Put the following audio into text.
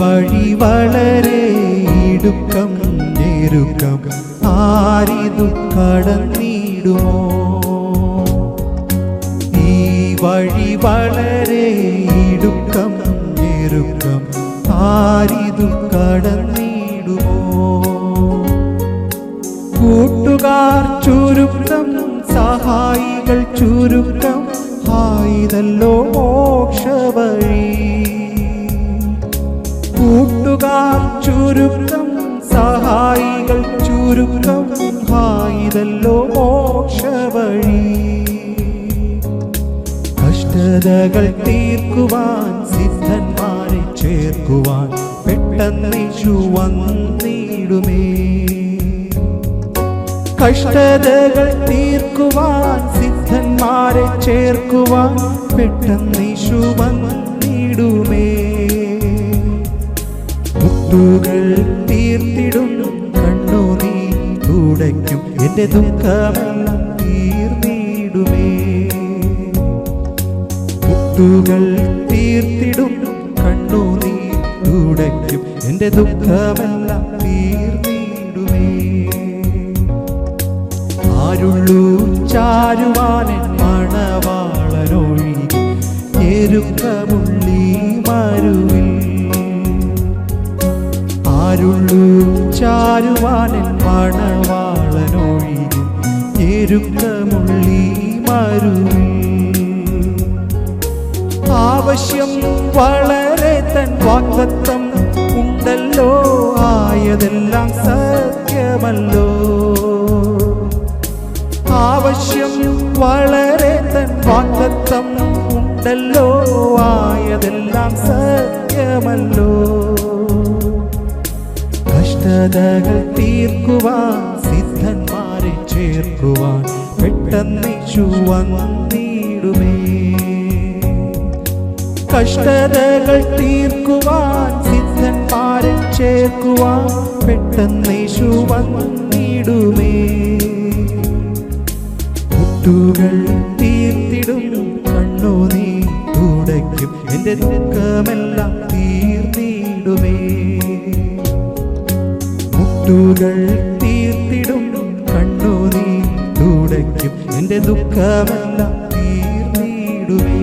വഴി വളരെ ഇടുക്കം ഞെരുക്കം. ആരിതു കടന്നിടുമോ? ഈ വഴി വളരെ ഇടുക്കം ഞെരുക്കം. ആരിതു കടന്നിടുമോ? കൂട്ടുകാർ ചുരുക്കം സഹായികൾ ചുരുക്കം. ആയിതല്ലോ മോക്ഷവഴി. കൂട്ടുകാർ ചുരുക്കം സഹായികൾ ചുരുക്കം ഹായിതല്ലോ മോക്ഷവഴി. കഷ്ടതകൾ തീർക്കുവാൻ സിദ്ധന്മാരെ ചേർക്കുവാൻ പെട്ടെന്നേശു വന്നിടുമേ. കഷ്ടതകൾ തീർക്കുവാൻ സിദ്ധന്മാരെ ചേർക്കുവാൻ പെട്ടെന്നീശു വന്നിടുമേ. മുട്ടുകൾ തീർത്തിടും. കണ്ണുനീ തുടയ്ക്കും. എന്റെ ദുഃഖമെല്ലാം തീർന്നിടുമേ. മുത്തുകൾ തീർത്തിടും. കണ്ണുനീ തുടയ്ക്കും. എന്റെ ദുഃഖമെല്ലാം തീർന്നിടുമേ. ആരുള്ളൂ ചാരുവാനൻ മണവാളനൊഴികെ. ഞെരുക്കമുള്ളി ആരുള്ളൂ ചാരുവാനൻ മണവാളനൊഴികെ ഞെരുക്കമുള്ളി ആവശ്യം വളരെ തൻ വാക്തത്വം ഉണ്ടല്ലോ ആയതെല്ലാം സത്യമല്ലോ. ആവശ്യം വളരെ തൻ വാക്തത്വം ഉണ്ടല്ലോ ആയതെല്ലാം സത്യമല്ലോ. കഷ്ടതകൾ തീർക്കുവാൻ സിദ്ധന്മാരെ ചേർക്കുവാൻ പെട്ടെന്നിച്ചു വന്നിടുമേ. കഷ്ടതകൾ തീർക്കുവാൻ സിദ്ധന്മാരെ ചേർക്കുവാൻ പെട്ടെന്ന് വന്നിടുമേ. മുട്ടുകൾ തീർത്തിടും കണ്ണു നീ തുടയ്ക്കും. എന്റെ ദുഃഖമെല്ലാം തീർന്നിടുമേ. പഴുതുകൾ തീർത്തിടും കണ്ണുനീർ തുടയ്ക്കും. എന്റെ ദുഃഖമെല്ലാം തീർന്നിടുവേ